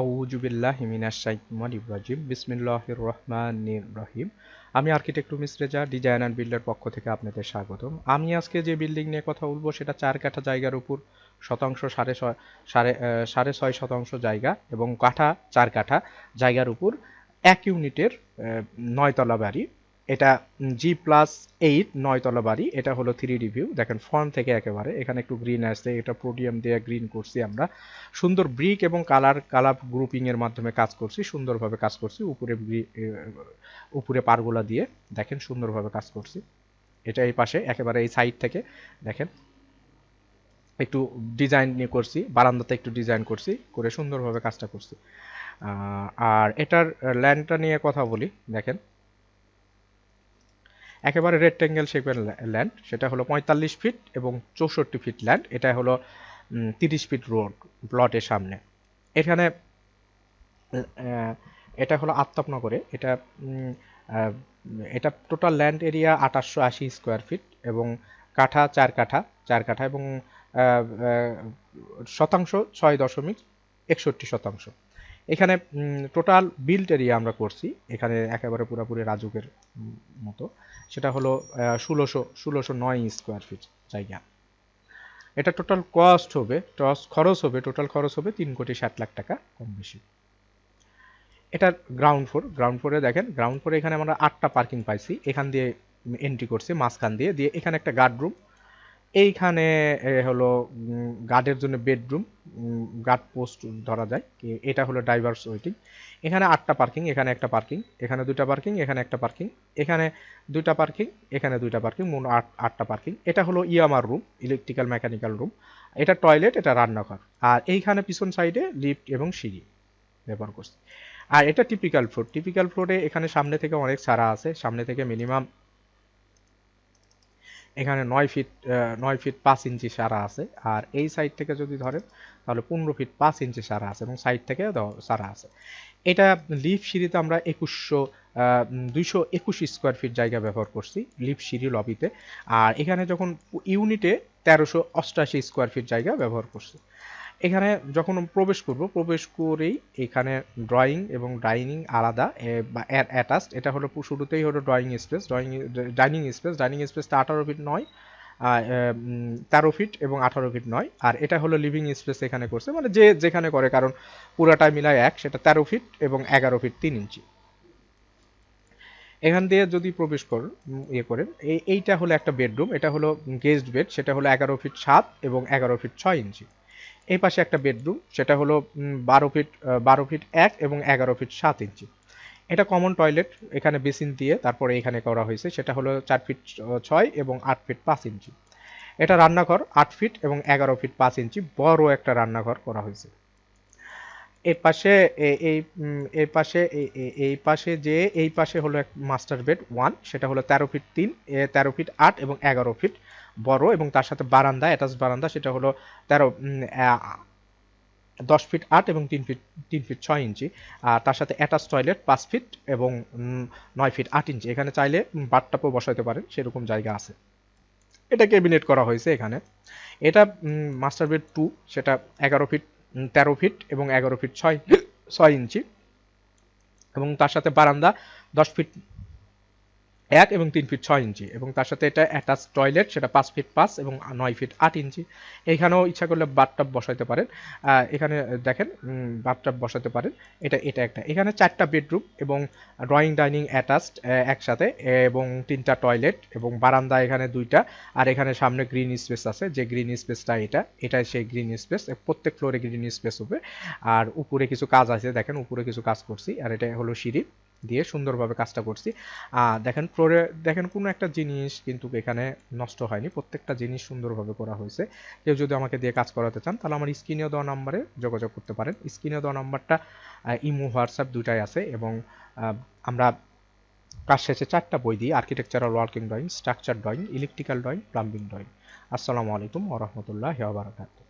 আউজুবিল্লাহ হিমিনাশাইমানির রাজিম। বিসমিল্লাহির রহমানির রহিম। আমি architect Miss Reza design and builder পক্ষ থেকে আপনাদের স্বাগতম। আমি আজকে যে বিল্ডিং নিয়ে কথা বলব, সেটা চার কাঠা জায়গার উপর শতাংশ সাড়ে ছয়, সাড়ে সাড়ে ছয় শতাংশ জায়গা এবং কাঠা চার কাঠা জায়গার উপর এক ইউনিটের নয়তলা বাড়ি। এটা জি প্লাস এইট নয়তলা বাড়ি। এটা হলো থ্রি রিভিউ দেখেন ফ্রন্ট থেকে একেবারে। এখানে একটু গ্রিন আসছে, এটা প্রোডিয়াম দিয়ে গ্রিন করছি আমরা। সুন্দর ব্রিক এবং কালার কালার গ্রুপিং এর মাধ্যমে কাজ করছি, সুন্দরভাবে কাজ করছি, উপরে উপরে পারগুলা দিয়ে। দেখেন, সুন্দরভাবে কাজ করছি। এটা এই পাশে, একেবারে এই সাইড থেকে। দেখেন, একটু ডিজাইন নিয়ে করছি, বারান্দাতে একটু ডিজাইন করছি, করে সুন্দরভাবে কাজটা করছি। আর এটার ল্যান্ডটা নিয়ে কথা বলি। দেখেন একেবারে রেক্টেঙ্গেল শেপের ল্যান্ড সেটা হলো পঁয়তাল্লিশ ফিট এবং চৌষট্টি ফিট ল্যান্ড এটা হলো তিরিশ ফিট রোড প্লটের সামনে। এখানে এটা হলো আত্মাপনগরে এটা এটা টোটাল ল্যান্ড এরিয়া আঠাশশো আশি স্কোয়ার ফিট এবং কাঠা চার কাঠা চার কাঠা এবং শতাংশ ছয় দশমিক একষট্টি শতাংশ। এখানে টোটাল বিল্ড এরিয়া আমরা করছি, এখানে একেবারে পুরোপুরি রাজুকের মতো। সেটা হলো ষোলোশো ষোলোশো নয় স্কোয়ার ফিট জায়গা। এটা টোটাল কস্ট হবে টস খরচ হবে টোটাল খরচ হবে তিন কোটি ষাট লাখ টাকা কম বেশি। এটা গ্রাউন্ড ফ্লোর গ্রাউন্ড ফ্লোরে দেখেন গ্রাউন্ড ফ্লোরে এখানে আমরা আটটা পার্কিং পাইছি। এখান দিয়ে এন্ট্রি করছি, মাঝখান দিয়ে। দিয়ে এখানে একটা গার্ড রুম এইখানে হলো গার্ডের জন্য বেডরুম গার্ড পোস্ট ধরা যায় এটা হলো ডাইভার্স ওয়েটিং এখানে আটটা পার্কিং এখানে একটা পার্কিং এখানে দুইটা পার্কিং এখানে একটা পার্কিং এখানে দুইটা পার্কিং এখানে দুইটা পার্কিং মোট আট, আটটা পার্কিং এটা হলো ইয়ামার রুম ইলেকট্রিক্যাল মেকানিক্যাল রুম এটা টয়লেট এটা রান্নাঘর। আর এইখানে পিছন সাইডে লিফট এবং সিঁড়ি ব্যবহার করছি। আর এটা টিপিক্যাল ফ্লোর টিপিক্যাল ফ্লোরে এখানে সামনে থেকে অনেক ছাড়া আছে। সামনে থেকে মিনিমাম এখানে নয় ফিট নয় ফিট পাঁচ ইঞ্চি সারা আছে। আর এই সাইড থেকে যদি ধরেন, তাহলে পনেরো ফিট পাঁচ ইঞ্চি সারা আছে এবং সাইড থেকে সারা আছে। এটা লিফ সিঁড়িতে আমরা একুশশো দুইশো একুশ স্কোয়ার ফিট জায়গা ব্যবহার করছি লিফ সিঁড়ি লবিতে আর এখানে যখন ইউনিটে তেরোশো অষ্টাশি স্কোয়ার ফিট জায়গা ব্যবহার করছি। এখানে যখন প্রবেশ করব প্রবেশ করেই এখানে ড্রয়িং এবং ডাইনিং আলাদা অ্যাটাচড এটা হলো শুরুতেই হলো drawing space drawing dining space dining স্পেসটা আঠারো ফিট নয় তেরো ফিট এবং আঠারো ফিট নয় আর এটা হলো লিভিং স্পেস এখানে করছে মানে যে যেখানে করে কারণ পুরাটাই মিলায় এক সেটা তেরো ফিট এবং এগারো ফিট তিন ইঞ্চি। এখান দিয়ে যদি প্রবেশ উম, ইয়ে করেন এই- এইটা হলো একটা বেডরুম এটা হলো গেস্ট বেড সেটা হলো এগারো ফিট সাত এবং এগারো ফিট ছয় ইঞ্চি। এই পাশে একটা বেডরুম সেটা হলো বারো ফিট বারো ফিট এক এবং এগারো ফিট সাত ইঞ্চি এটা কমন টয়লেট এখানে বেসিন দিয়ে তারপরে এখানে করা হয়েছে, সেটা হলো চার ফিট ছয় এবং আট ফিট পাঁচ ইঞ্চি এটা রান্নাঘর, আট ফিট এবং এগারো ফিট পাঁচ ইঞ্চি বড় একটা রান্নাঘর করা হয়েছে। এই পাশে এই এই পাশে এই পাশে যে, এই পাশে হলো এক মাস্টার বেড ওয়ান সেটা হলো তেরো ফিট তিন তেরো ফিট আট এবং এগারো ফিট বড় এবং তার সাথে বারান্দা অ্যাটাচ বারান্দা, সেটা হলো তেরো দশ ফিট আট এবং তিন ফিট তিন ফিট ছয় ইঞ্চি। আর তার সাথে অ্যাটাচ টয়লেট পাঁচ ফিট এবং নয় ফিট আট ইঞ্চি। এখানে চাইলে বাথটাপও বসাইতে পারেন, সেরকম জায়গা আছে। এটা ক্যাবিনেট করা হয়েছে এখানে। এটা মাস্টার বেড টু সেটা এগারো ফিট তেরো ফিট এবং এগারো ফিট ছয় ছয় ইঞ্চি। এবং তার সাথে বারান্দা দশ ফিট এক এবং তিন ফিট ছয় ইঞ্চি এবং তার সাথে এটা অ্যাটাচ টয়লেট সেটা পাঁচ ফিট পাঁচ এবং নয় ফিট আট ইঞ্চি। এখানেও ইচ্ছা করলে বাথটাব বসাতে পারেন। এখানে দেখেন বাথটাব বসাতে পারেন। এটা এটা একটা। এখানে চারটা বেডরুম এবং ড্রয়িং ডাইনিং অ্যাটাচড একসাথে এবং তিনটা টয়লেট এবং বারান্দা এখানে দুইটা। আর এখানে সামনে গ্রিন স্পেস আছে। যে গ্রিন স্পেসটা এটা, এটাই সেই গ্রিন স্পেস প্রত্যেক ফ্লোরে গ্রিন স্পেস হবে। আর উপরে কিছু কাজ আছে, দেখেন, উপরে কিছু কাজ করছি। আর এটা হলো সিঁড়ি। দিয়ে সুন্দরভাবে কাজটা করছি। আর দেখেন, ফ্লোরে দেখেন, কোনো একটা জিনিস কিন্তু এখানে নষ্ট হয়নি। প্রত্যেকটা জিনিস সুন্দরভাবে করা হয়েছে। কেউ যদি আমাকে দিয়ে কাজ করাতে চান, তাহলে আমার স্ক্রিনে দেওয়া নাম্বারে যোগাযোগ করতে পারেন। স্ক্রিনে দেওয়া নাম্বারটা ইমো, হোয়াটসঅ্যাপ দুটাই আছে এবং আমরা কাজ শেষে চারটা বই দিই। Architectural working drawing, structure drawing, electrical drawing, plumbing drawing. আসসালামু আলাইকুম ওরহমতুল্লাহ বারাকাতুহ।